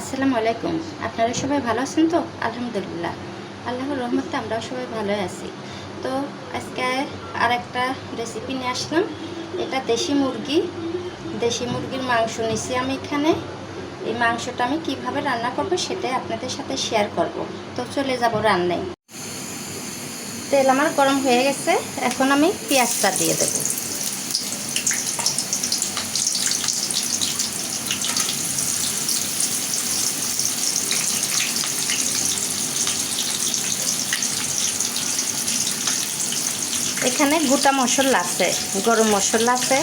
আসসালামু আলাইকুম। আপনারা সবাই ভালো আছেন তো? আলহামদুলিল্লাহ। আল্লাহর রহমতে আমরাও সবাই ভালো আছি। তো আজকে আর একটা রেসিপি নিয়ে আসলাম। এটা দেশি মুরগি। দেশি মুরগির মাংস নিছি আমি এখানে। এই মাংসটা আমি কীভাবে রান্না করব সেটাই আপনাদের সাথে শেয়ার করব। তো চলে যাব রান্নায়। তেল আমার গরম হয়ে গেছে। এখন আমি পেঁয়াজটা দিয়ে দেবো। এখানে গোটা মশলা আছে, গরম মশলা আছে,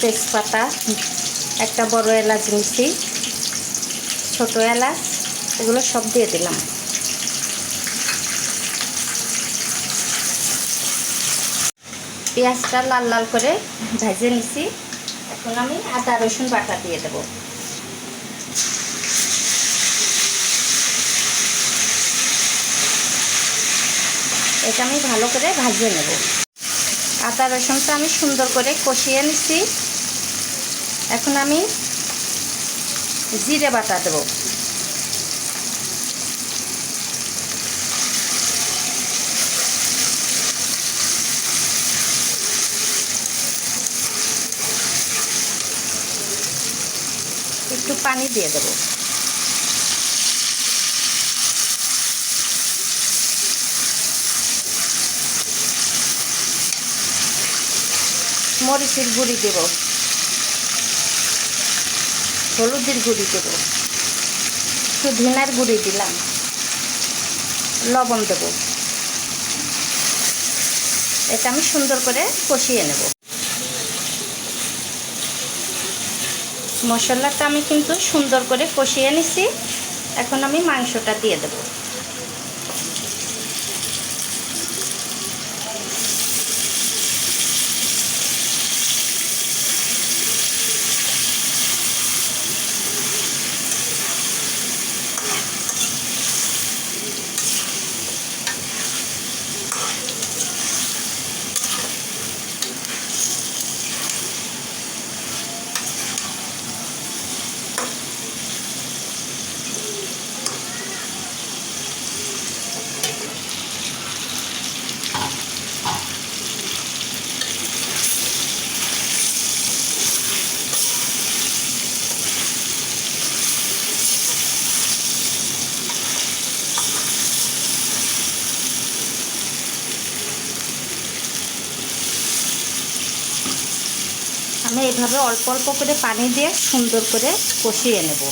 তেজপাতা, একটা বড় এলাচ মিশি ছোট এলাচ, এগুলো সব দিয়ে দিলাম। পেঁয়াজটা লাল লাল করে ভেজে নিছি। এখন আমি আদা রসুন বাটা দিয়ে দেবো। এটা আমি ভালো করে ভাজিয়ে নেব। আদা, রসুনটা আমি সুন্দর করে কষিয়ে নিছি। এখন আমি জিরে বাটা দেব। একটু পানি দিয়ে দেবো। মরিচের গুঁড়ি দেব। হলুদের গুঁড়ি দেব। একটু ধিনার গুঁড়ি দিলাম। লবণ দেব। এটা আমি সুন্দর করে কষিয়ে নেব। মশলাটা আমি কিন্তু সুন্দর করে কষিয়ে নিছি। এখন আমি মাংসটা দিয়ে দেবো। আমি এইভাবে অল্প অল্প করে পানি দিয়ে সুন্দর করে কষিয়ে নেব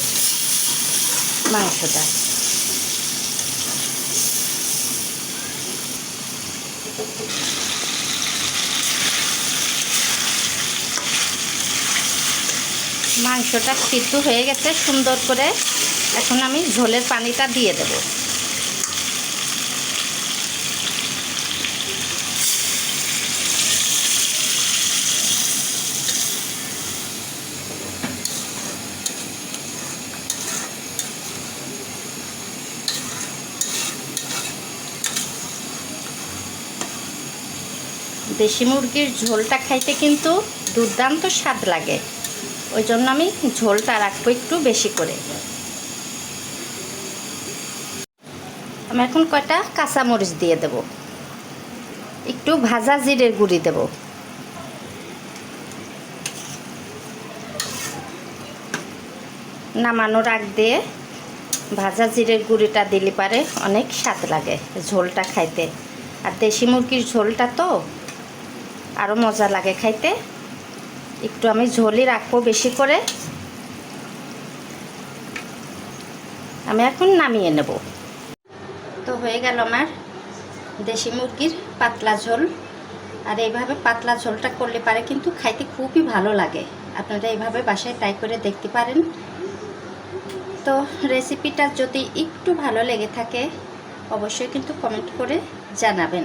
মাংসটা। মাংসটা সিদ্ধ হয়ে গেছে সুন্দর করে। এখন আমি ঝোলের পানিটা দিয়ে দেবো। দেশি মুরগির ঝোলটা খাইতে কিন্তু দুর্দান্ত স্বাদ লাগে। ওই জন্য আমি ঝোলটা রাখব একটু বেশি করে। আমি এখন কয়টা কাঁচামরিচ দিয়ে দেব। একটু ভাজা জিরের গুঁড়ি দেব। নামানোর আগ দিয়ে ভাজা জিরের গুঁড়িটা দিলে পারে অনেক স্বাদ লাগে ঝোলটা খাইতে। আর দেশি মুরগির ঝোলটা তো আরও মজা লাগে খাইতে। একটু আমি ঝোলই রাখব বেশি করে। আমি এখন নামিয়ে নেব। তো হয়ে গেল আমার দেশি মুরগির পাতলা ঝোল। আর এইভাবে পাতলা ঝোলটা করলে পারে কিন্তু খাইতে খুবই ভালো লাগে। আপনারা এইভাবে বাসায় ট্রাই করে দেখতে পারেন। তো রেসিপিটা যদি একটু ভালো লেগে থাকে, অবশ্যই কিন্তু কমেন্ট করে জানাবেন।